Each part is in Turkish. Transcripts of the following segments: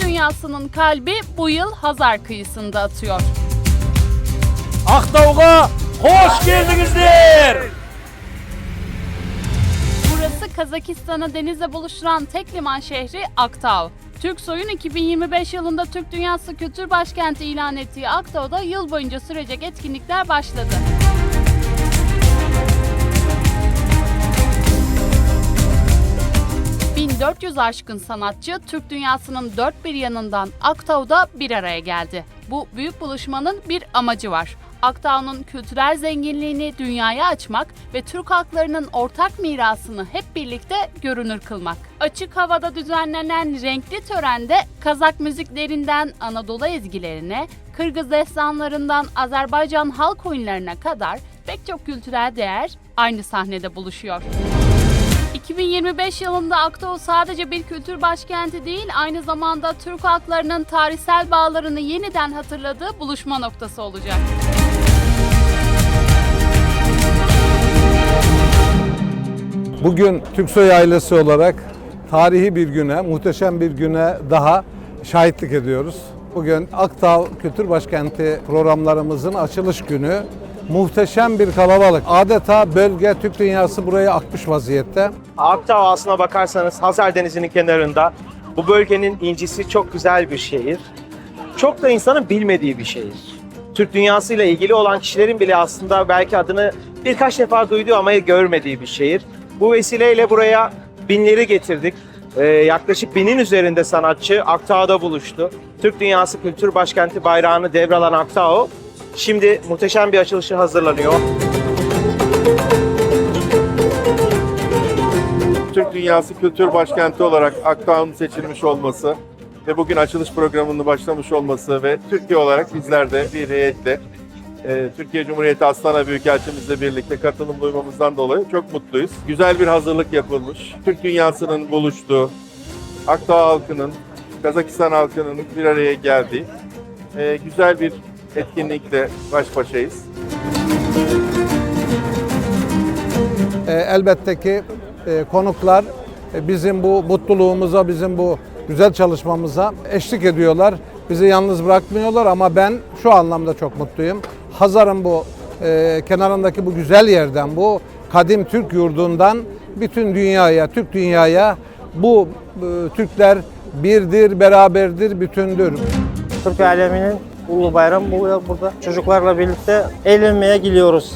dünyasının kalbi bu yıl Hazar kıyısında atıyor. Aktav'a hoş geldinizler. Burası Kazakistan'ı denizle buluşturan tek liman şehri Aktav. Türksoy'un 2025 yılında Türk Dünyası Kültür Başkenti ilan ettiği Aktav'da yıl boyunca sürecek etkinlikler başladı. ...1400 aşkın sanatçı Türk dünyasının dört bir yanından Aktav'da bir araya geldi. Bu büyük buluşmanın bir amacı var. Aktav'ın kültürel zenginliğini dünyaya açmak ve Türk halklarının ortak mirasını hep birlikte görünür kılmak. Açık havada düzenlenen renkli törende Kazak müziklerinden Anadolu ezgilerine, Kırgız destanlarından Azerbaycan halk oyunlarına kadar pek çok kültürel değer aynı sahnede buluşuyor. 2025 yılında Aktav sadece bir kültür başkenti değil, aynı zamanda Türk halklarının tarihsel bağlarını yeniden hatırladığı buluşma noktası olacak. Bugün Türksoy ailesi olarak tarihi bir güne, muhteşem bir güne daha şahitlik ediyoruz. Bugün Aktav Kültür Başkenti programlarımızın açılış günü. Muhteşem bir kalabalık. Adeta bölge Türk dünyası buraya akmış vaziyette. Akdağ aslına bakarsanız Hazar Denizi'nin kenarında bu bölgenin incisi çok güzel bir şehir. Çok da insanın bilmediği bir şehir. Türk dünyasıyla ilgili olan kişilerin bile aslında belki adını birkaç defa duyduğu ama görmediği bir şehir. Bu vesileyle buraya binleri getirdik. Ee, yaklaşık binin üzerinde sanatçı Akdağ'da buluştu. Türk Dünyası Kültür Başkenti bayrağını devralan Akdağ şimdi muhteşem bir açılışı hazırlanıyor. Türk Dünyası Kültür Başkenti olarak Akdağ'ın seçilmiş olması ve bugün açılış programının başlamış olması ve Türkiye olarak bizler de bir heyetle e, Türkiye Cumhuriyeti Astana Büyükelçimizle birlikte katılım duymamızdan dolayı çok mutluyuz. Güzel bir hazırlık yapılmış. Türk dünyasının buluştuğu, Akdağ halkının, Kazakistan halkının bir araya geldiği e, güzel bir etkinlikle baş başayız. E, elbette ki e, konuklar e, bizim bu mutluluğumuza, bizim bu güzel çalışmamıza eşlik ediyorlar. Bizi yalnız bırakmıyorlar ama ben şu anlamda çok mutluyum. Hazar'ın bu e, kenarındaki bu güzel yerden, bu kadim Türk yurdundan bütün dünyaya, Türk dünyaya bu e, Türkler birdir, beraberdir, bütündür. Türk aleminin ulu bayramı bu- burada. Çocuklarla birlikte eğlenmeye gidiyoruz.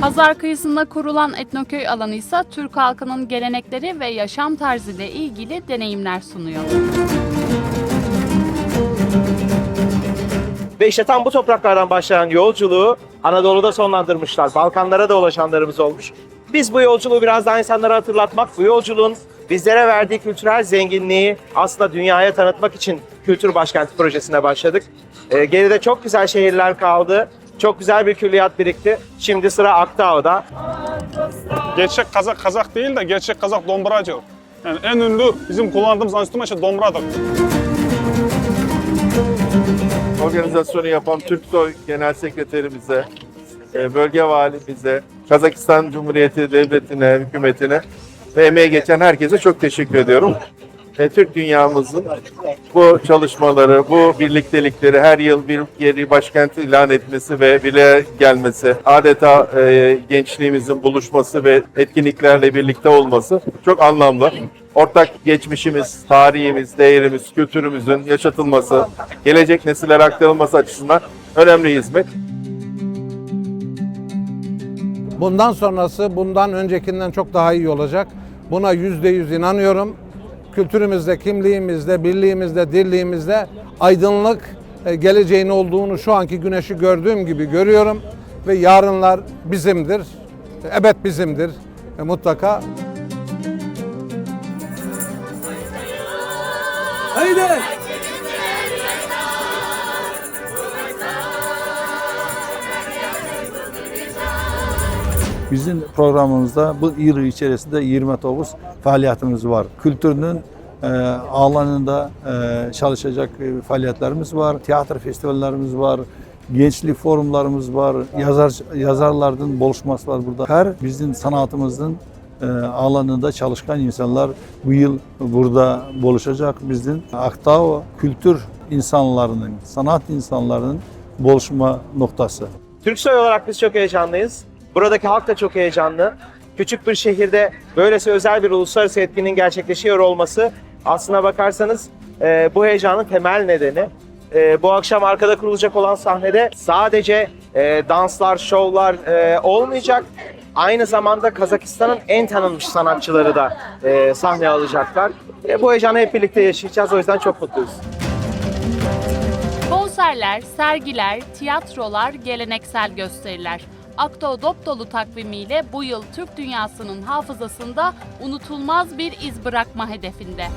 Hazar kıyısında kurulan etnoköy alanı ise Türk halkının gelenekleri ve yaşam tarzı ile ilgili deneyimler sunuyor. Ve işte tam bu topraklardan başlayan yolculuğu Anadolu'da sonlandırmışlar. Balkanlara da ulaşanlarımız olmuş. Biz bu yolculuğu biraz daha insanlara hatırlatmak, bu yolculuğun bizlere verdiği kültürel zenginliği aslında dünyaya tanıtmak için Kültür Başkenti projesine başladık. Ee, geride çok güzel şehirler kaldı. Çok güzel bir külliyat birikti. Şimdi sıra Akdağ'da. Gerçek Kazak Kazak değil de gerçek Kazak dombracı. Yani en ünlü bizim kullandığımız enstrüman işte dombradır. organizasyonu yapan Türksoy Genel Sekreterimize, e, bölge valimize, Kazakistan Cumhuriyeti Devleti'ne, hükümetine ve emeği geçen herkese çok teşekkür ediyorum. E, Türk dünyamızın bu çalışmaları, bu birliktelikleri her yıl bir yeri başkent ilan etmesi ve bile gelmesi, adeta e, gençliğimizin buluşması ve etkinliklerle birlikte olması çok anlamlı. Ortak geçmişimiz, tarihimiz, değerimiz, kültürümüzün yaşatılması, gelecek nesillere aktarılması açısından önemli hizmet. Bundan sonrası bundan öncekinden çok daha iyi olacak. Buna yüzde yüz inanıyorum. Kültürümüzde, kimliğimizde, birliğimizde, dirliğimizde aydınlık e, geleceğin olduğunu şu anki güneşi gördüğüm gibi görüyorum. Ve yarınlar bizimdir. Ebed bizimdir. E, mutlaka. Bizim programımızda bu yıl içerisinde 20 otobüs faaliyetimiz var. Kültürünün e, alanında e, çalışacak e, faaliyetlerimiz var. Tiyatro festivallerimiz var. Gençlik forumlarımız var. Yazar yazarların buluşması var burada. Her bizim sanatımızın e, alanında çalışkan insanlar bu yıl burada buluşacak. Bizim Aktao kültür insanlarının, sanat insanlarının buluşma noktası. Türksoy olarak biz çok heyecanlıyız. Buradaki halk da çok heyecanlı. Küçük bir şehirde böylesi özel bir uluslararası etkinin gerçekleşiyor olması aslına bakarsanız e, bu heyecanın temel nedeni. E, bu akşam arkada kurulacak olan sahnede sadece e, danslar, şovlar e, olmayacak. Aynı zamanda Kazakistan'ın en tanınmış sanatçıları da e, sahne alacaklar. E, bu heyecanı hep birlikte yaşayacağız. O yüzden çok mutluyuz. Konserler, sergiler, tiyatrolar, geleneksel gösteriler. Akto dop dolu takvimiyle bu yıl Türk dünyasının hafızasında unutulmaz bir iz bırakma hedefinde.